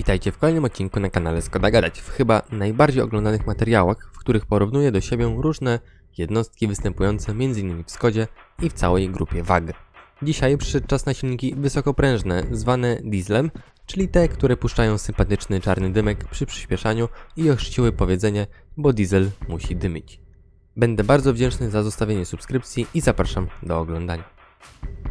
Witajcie w kolejnym odcinku na kanale Skoda Gadać, w chyba najbardziej oglądanych materiałach, w których porównuję do siebie różne jednostki występujące m.in. w Skodzie i w całej grupie WAG. Dzisiaj przyszedł czas na silniki wysokoprężne, zwane dieslem, czyli te, które puszczają sympatyczny czarny dymek przy przyspieszaniu i ochrzciły powiedzenie, bo diesel musi dymić. Będę bardzo wdzięczny za zostawienie subskrypcji i zapraszam do oglądania.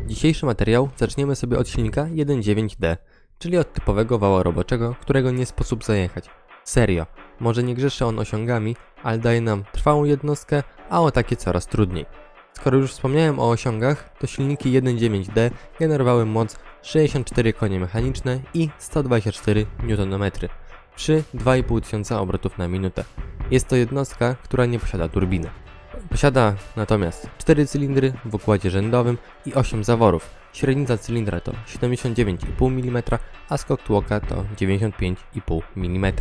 Dzisiejszy materiał zaczniemy sobie od silnika 1.9D, czyli od typowego wała roboczego, którego nie sposób zajechać. Serio, może nie grzeszy on osiągami, ale daje nam trwałą jednostkę, a o takie coraz trudniej. Skoro już wspomniałem o osiągach, to silniki 1.9D generowały moc 64 konie mechaniczne i 124 Nm przy 2500 obrotów na minutę. Jest to jednostka, która nie posiada turbiny. Posiada natomiast 4 cylindry w układzie rzędowym i 8 zaworów. Średnica cylindra to 79,5 mm, a skok tłoka to 95,5 mm.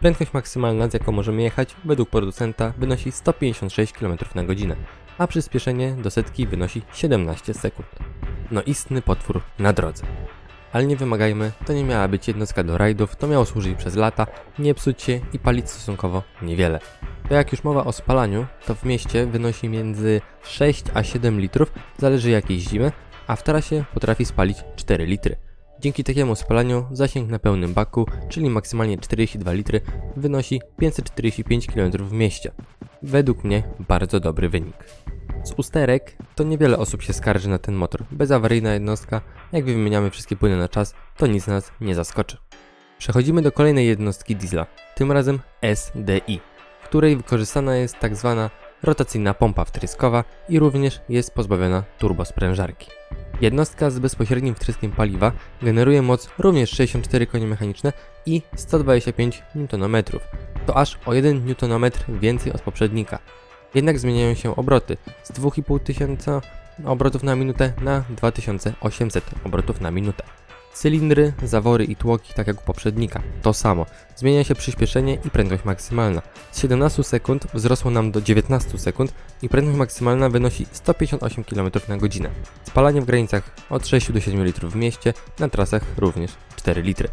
Prędkość maksymalna, z jaką możemy jechać, według producenta wynosi 156 km na godzinę, a przyspieszenie do setki wynosi 17 sekund. No istny potwór na drodze. Ale nie wymagajmy, to nie miała być jednostka do rajdów, to miało służyć przez lata, nie psuć się i palić stosunkowo niewiele. To jak już mowa o spalaniu, to w mieście wynosi między 6 a 7 litrów, zależy jak jeździmy, a w trasie potrafi spalić 4 litry. Dzięki takiemu spalaniu zasięg na pełnym baku, czyli maksymalnie 42 litry, wynosi 545 km w mieście. Według mnie bardzo dobry wynik. Z usterek to niewiele osób się skarży na ten motor. Bezawaryjna jednostka, jak wymieniamy wszystkie płyny na czas, to nic nas nie zaskoczy. Przechodzimy do kolejnej jednostki diesla, tym razem SDI, w której wykorzystana jest tak zwana rotacyjna pompa wtryskowa i również jest pozbawiona turbosprężarki. Jednostka z bezpośrednim wtryskiem paliwa generuje moc również 64 konie mechaniczne i 125 Nm. To aż o 1 Nm więcej od poprzednika. Jednak zmieniają się obroty z 2500 obrotów na minutę na 2800 obrotów na minutę. Cylindry, zawory i tłoki, tak jak u poprzednika, to samo. Zmienia się przyspieszenie i prędkość maksymalna. Z 17 sekund wzrosło nam do 19 sekund i prędkość maksymalna wynosi 158 km na godzinę. Spalanie w granicach od 6 do 7 litrów w mieście, na trasach również 4 litry.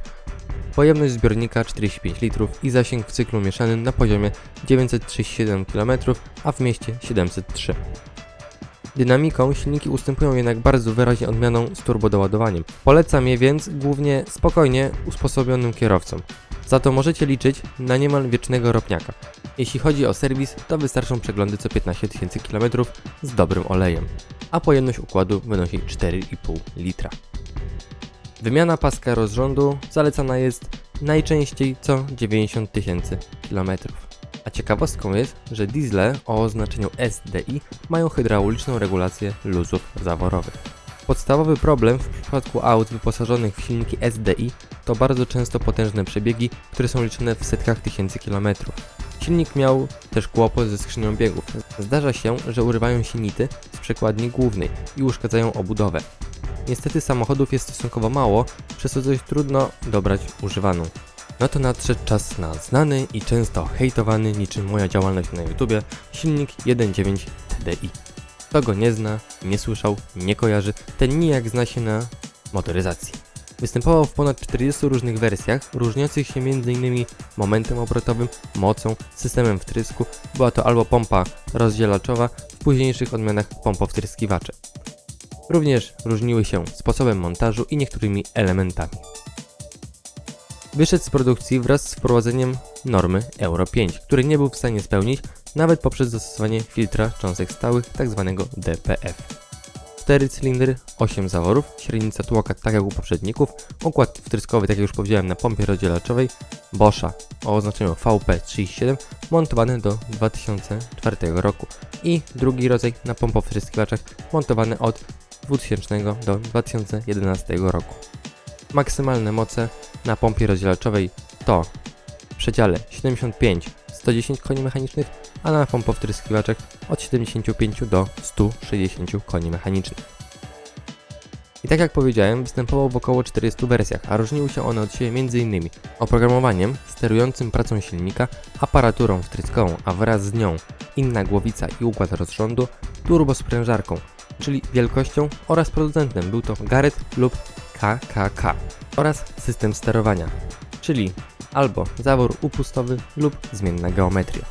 Pojemność zbiornika 45 litrów i zasięg w cyklu mieszanym na poziomie 937 km, a w mieście 703. Dynamiką silniki ustępują jednak bardzo wyraźnie odmianą z turbodoładowaniem. Polecam je więc głównie spokojnie usposobionym kierowcom. Za to możecie liczyć na niemal wiecznego ropniaka. Jeśli chodzi o serwis, to wystarczą przeglądy co 15 tysięcy km z dobrym olejem, a pojemność układu wynosi 4,5 litra. Wymiana paska rozrządu zalecana jest najczęściej co 90 tysięcy kilometrów. A ciekawostką jest, że diesle o oznaczeniu SDI mają hydrauliczną regulację luzów zaworowych. Podstawowy problem w przypadku aut wyposażonych w silniki SDI to bardzo często potężne przebiegi, które są liczone w setkach tysięcy kilometrów. Silnik miał też kłopot ze skrzynią biegów. Zdarza się, że urywają się nity z przekładni głównej i uszkadzają obudowę. Niestety samochodów jest stosunkowo mało, przez co dość trudno dobrać używaną. No to nadszedł czas na znany i często hejtowany niczym moja działalność na YouTubie silnik 1.9 TDI. Kto go nie zna, nie słyszał, nie kojarzy, ten nijak zna się na motoryzacji. Występował w ponad 40 różnych wersjach, różniących się m.in. momentem obrotowym, mocą, systemem wtrysku. Była to albo pompa rozdzielaczowa, w późniejszych odmianach pompowtryskiwacze. Również różniły się sposobem montażu i niektórymi elementami. Wyszedł z produkcji wraz z wprowadzeniem normy Euro 5, której nie był w stanie spełnić nawet poprzez zastosowanie filtra cząstek stałych tzw. DPF. 4 cylindry, 8 zaworów, średnica tłoka tak jak u poprzedników, układ wtryskowy tak jak już powiedziałem na pompie rozdzielaczowej Boscha o oznaczeniu VP37 montowany do 2004 roku i drugi rodzaj na pompowtryskiwaczach montowany od 2000 do 2011 roku. Maksymalne moce na pompie rozdzielaczowej to w przedziale 75-110 koni mechanicznych, a na pompowtryskiwaczach od 75 do 160 koni mechanicznych. I tak jak powiedziałem, występował w około 40 wersjach, a różniły się one od siebie m.in. oprogramowaniem sterującym pracą silnika, aparaturą wtryskową, a wraz z nią inna głowica i układ rozrządu, turbosprężarką, czyli wielkością oraz producentem. Był to Garrett lub KKK oraz system sterowania. czyli albo zawór upustowy lub zmienna geometria.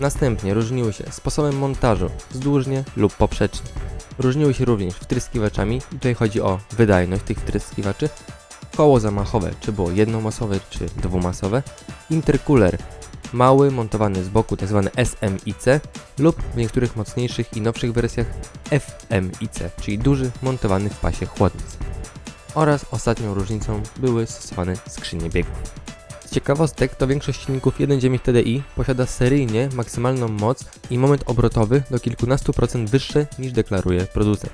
Następnie różniły się sposobem montażu wzdłużnie lub poprzecznie. Różniły się również wtryskiwaczami, i tutaj chodzi o wydajność tych wtryskiwaczy, koło zamachowe, czy było jednomasowe, czy dwumasowe, intercooler mały, montowany z boku, tzw. SMIC lub w niektórych mocniejszych i nowszych wersjach FMIC, czyli duży, montowany w pasie chłodnic. Oraz ostatnią różnicą były stosowane skrzynie biegów. Z ciekawostek to większość silników 1.9 TDI posiada seryjnie maksymalną moc i moment obrotowy do kilkunastu procent wyższy niż deklaruje producent.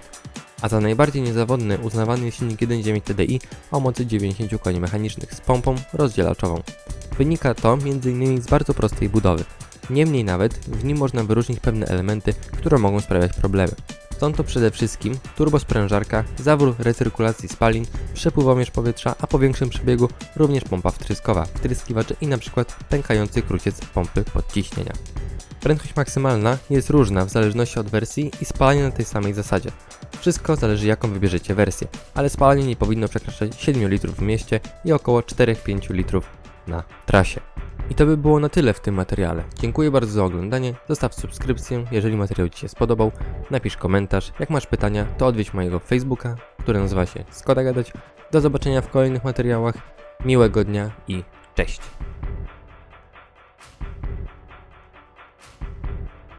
A za najbardziej niezawodny uznawany jest silnik 1.9 TDI o mocy 90 koni mechanicznych z pompą rozdzielaczową. Wynika to m.in. z bardzo prostej budowy. Niemniej nawet w nim można wyróżnić pewne elementy, które mogą sprawiać problemy. Są to przede wszystkim turbosprężarka, zawór recyrkulacji spalin, przepływomierz powietrza, a po większym przebiegu również pompa wtryskowa, wtryskiwacze i np. pękający kruciec pompy podciśnienia. Prędkość maksymalna jest różna w zależności od wersji i spalanie na tej samej zasadzie. Wszystko zależy jaką wybierzecie wersję, ale spalanie nie powinno przekraczać 7 litrów w mieście i około 4-5 litrów na trasie. I to by było na tyle w tym materiale. Dziękuję bardzo za oglądanie, zostaw subskrypcję, jeżeli materiał Ci się spodobał, napisz komentarz, jak masz pytania, to odwiedź mojego Facebooka, który nazywa się Skoda Gadać. Do zobaczenia w kolejnych materiałach, miłego dnia i cześć!